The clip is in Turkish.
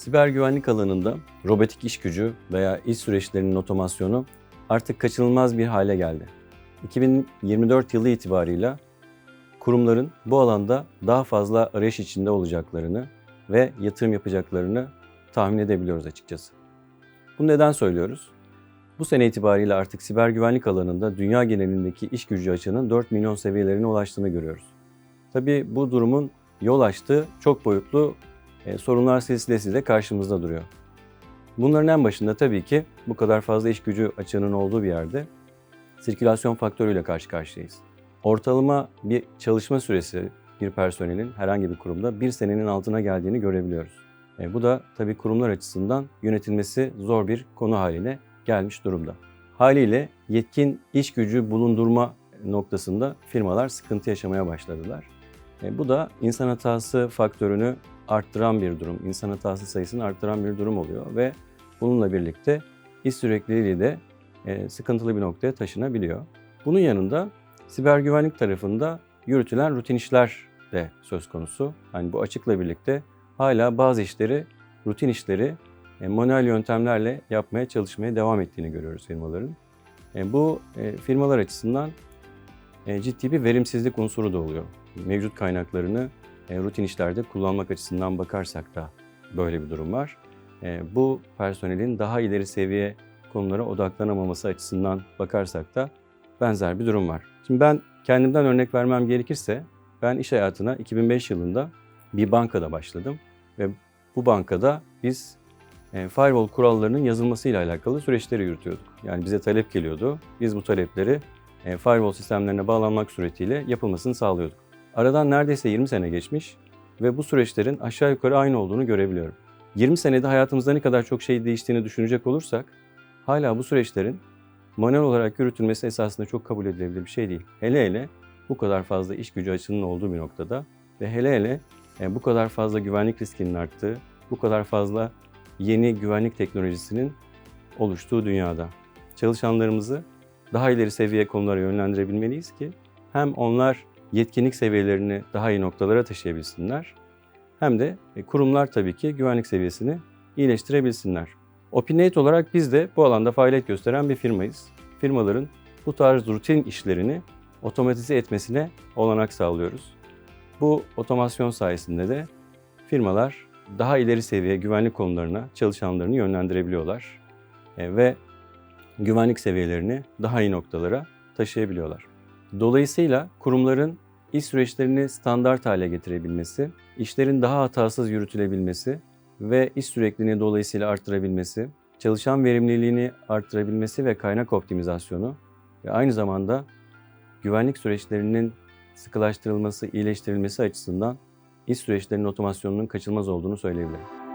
Siber güvenlik alanında robotik iş gücü veya iş süreçlerinin otomasyonu artık kaçınılmaz bir hale geldi. 2024 yılı itibarıyla kurumların bu alanda daha fazla arayış içinde olacaklarını ve yatırım yapacaklarını tahmin edebiliyoruz açıkçası. Bunu neden söylüyoruz? Bu sene itibariyle artık siber güvenlik alanında dünya genelindeki iş gücü açığının 4 milyon seviyelerine ulaştığını görüyoruz. Tabii bu durumun yol açtığı çok boyutlu sorunlar silsilesi de karşımızda duruyor. Bunların en başında tabii ki bu kadar fazla iş gücü açığının olduğu bir yerde sirkülasyon faktörüyle karşı karşıyayız. Ortalama bir çalışma süresi bir personelin herhangi bir kurumda bir senenin altına geldiğini görebiliyoruz. E, bu da tabii kurumlar açısından yönetilmesi zor bir konu haline gelmiş durumda. Haliyle yetkin iş gücü bulundurma noktasında firmalar sıkıntı yaşamaya başladılar. E, bu da insan hatası faktörünü arttıran bir durum, insan hatası sayısını arttıran bir durum oluyor ve bununla birlikte iş sürekliliği de e, sıkıntılı bir noktaya taşınabiliyor. Bunun yanında siber güvenlik tarafında yürütülen rutin işler de söz konusu. Hani bu açıkla birlikte hala bazı işleri, rutin işleri e, manuel yöntemlerle yapmaya çalışmaya devam ettiğini görüyoruz firmaların. E, bu firmalar açısından ciddi bir verimsizlik unsuru da oluyor. Mevcut kaynaklarını rutin işlerde kullanmak açısından bakarsak da böyle bir durum var. E, bu personelin daha ileri seviye konulara odaklanamaması açısından bakarsak da benzer bir durum var. Şimdi ben kendimden örnek vermem gerekirse ben iş hayatına 2005 yılında bir bankada başladım ve bu bankada biz e, firewall kurallarının yazılmasıyla alakalı süreçleri yürütüyorduk. Yani bize talep geliyordu. Biz bu talepleri e, firewall sistemlerine bağlanmak suretiyle yapılmasını sağlıyorduk. Aradan neredeyse 20 sene geçmiş ve bu süreçlerin aşağı yukarı aynı olduğunu görebiliyorum. 20 senede hayatımızda ne kadar çok şey değiştiğini düşünecek olursak hala bu süreçlerin manuel olarak yürütülmesi esasında çok kabul edilebilir bir şey değil. Hele hele bu kadar fazla iş gücü açığının olduğu bir noktada ve hele hele e, bu kadar fazla güvenlik riskinin arttığı, bu kadar fazla yeni güvenlik teknolojisinin oluştuğu dünyada çalışanlarımızı daha ileri seviye konulara yönlendirebilmeliyiz ki hem onlar yetkinlik seviyelerini daha iyi noktalara taşıyabilsinler hem de e, kurumlar tabii ki güvenlik seviyesini iyileştirebilsinler. Opinate olarak biz de bu alanda faaliyet gösteren bir firmayız. Firmaların bu tarz rutin işlerini otomatize etmesine olanak sağlıyoruz. Bu otomasyon sayesinde de firmalar daha ileri seviye güvenlik konularına çalışanlarını yönlendirebiliyorlar e, ve güvenlik seviyelerini daha iyi noktalara taşıyabiliyorlar. Dolayısıyla kurumların iş süreçlerini standart hale getirebilmesi, işlerin daha hatasız yürütülebilmesi ve iş sürekliliğini dolayısıyla arttırabilmesi, çalışan verimliliğini arttırabilmesi ve kaynak optimizasyonu ve aynı zamanda güvenlik süreçlerinin sıkılaştırılması, iyileştirilmesi açısından iş süreçlerinin otomasyonunun kaçınılmaz olduğunu söyleyebilirim.